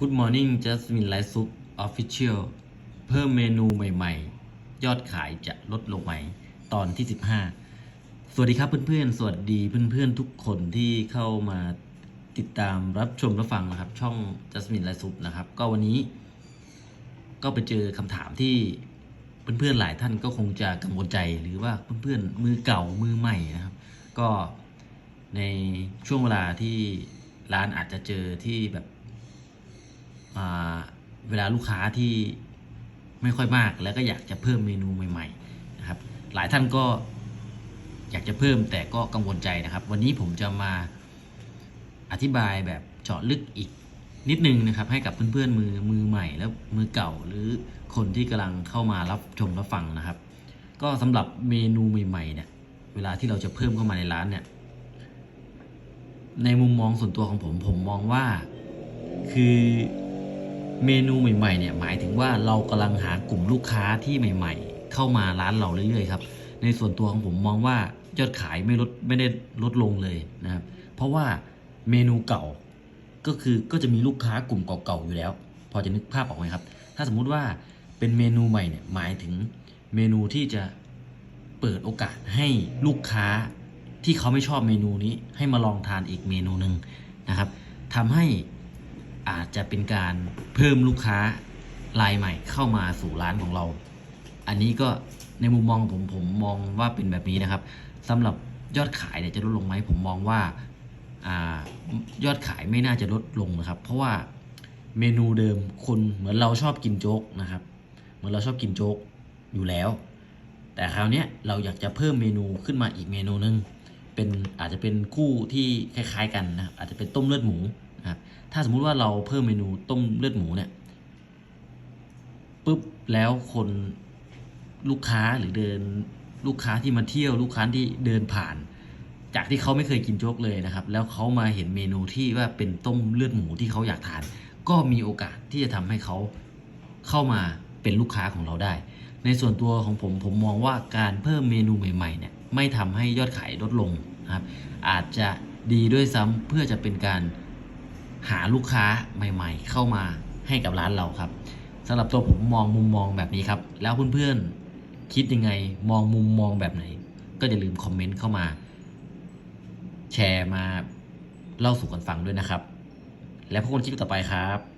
Good Morning Jasmine Rice Soup Official เพิ่มเมนูใหม่ๆ ยอดขายจะลดลงไหม ตอนที่ 15 สวัสดีครับเพื่อนๆ สวัสดีเพื่อนๆ ทุกคนที่เข้ามาติดตามรับชมรับฟังนะครับ ช่อง Jasmine Rice Soup นะครับ ก็วันนี้ ก็ไปเจอคำถามที่เพื่อนๆ หลายท่านก็คงจะกังวลใจหรือว่าเพื่อนๆ มือเก่ามือใหม่นะครับ ก็ในช่วงเวลาที่ร้านอาจจะเจอที่แบบ เวลาลูกค้าที่ไม่ค่อยมาก แล้วก็อยากจะเพิ่มเมนูใหม่ๆนะครับ หลายท่านก็อยากจะเพิ่มแต่ก็กังวลใจนะครับ วันนี้ผมจะมาอธิบายแบบเจาะลึกอีกนิดนึงนะครับ ให้กับเพื่อนๆมือมือใหม่แล้วมือเก่าหรือคนที่กำลังเข้ามารับชมรับฟังนะครับ ก็สำหรับเมนูใหม่ๆเนี่ยเวลาที่เราจะเพิ่มเข้ามาในร้านเนี่ยในมุมมองส่วนตัวของผมผมมองว่าคือ เมนูใหม่ๆเนี่ยหมายถึงว่าเรากำลังหากลุ่มลูกค้าที่ใหม่ ๆ เข้ามาร้านเราเรื่อยๆครับในส่วนตัวของผมมองว่ายอดขายไม่ลดไม่ได้ลดลงเลยนะครับ เพราะว่าเมนูเก่าก็คือก็จะมีลูกค้ากลุ่มเก่าๆอยู่แล้ว พอจะนึกภาพออกไหมครับ ถ้าสมมุติว่าเป็นเมนูใหม่เนี่ยหมายถึงเมนูที่จะเปิดโอกาสให้ลูกค้าที่เขาไม่ชอบเมนูนี้ให้มาลองทานอีกเมนูหนึ่งนะครับทำให้ อาจจะเป็นการเพิ่มลูกค้ารายใหม่เข้ามาสู่ร้านของเรา อันนี้ก็ในมุมมองผมผมมองว่าเป็นแบบนี้นะครับสำหรับยอดขายเนี่ยจะลดลงไหมผมมองว่าอายอดขายไม่น่าจะลดลงนะครับ เพราะว่าเมนูเดิมคนเหมือนเราชอบกินโจ๊กนะครับ เหมือนเราชอบกินโจ๊กอยู่แล้ว แต่คราวนี้เราอยากจะเพิ่มเมนูขึ้นมาอีกเมนูนึงเป็นอาจจะเป็นคู่ที่คล้าย ๆ กันนะครับอาจจะเป็นต้มเลือดหมู นะครับถ้าสมมุติว่าเราเพิ่มเมนูต้มเลือดหมูเนี่ยปุ๊บแล้วคนลูกค้าหรือเดินลูกค้าที่มาเที่ยวลูกค้าที่เดินผ่าน จากที่เขาไม่เคยกินโจ๊กเลยนะครับ แล้วเขามาเห็นเมนูที่ว่าเป็นต้มเลือดหมูที่เขาอยากทาน ก็มีโอกาสที่จะทำให้เขาเข้ามาเป็นลูกค้าของเราได้ ในส่วนตัวของผมผมมองว่าการเพิ่มเมนูใหม่ๆเนี่ยไม่ทำให้ยอดขายลดลงครับอาจจะดีด้วยซ้ำเพื่อจะเป็นการ หาลูกค้าใหม่ ๆ เข้ามาให้กับร้านเราครับสำหรับตัวผมมองมุมมองแบบนี้ครับ แล้วเพื่อนๆคิดยังไงมองมุมมองแบบไหน ก็อย่าลืมคอมเมนต์เข้ามา แชร์มาเล่าสู่กันฟังด้วยนะครับ แล้วพบกันคลิปต่อไปครับ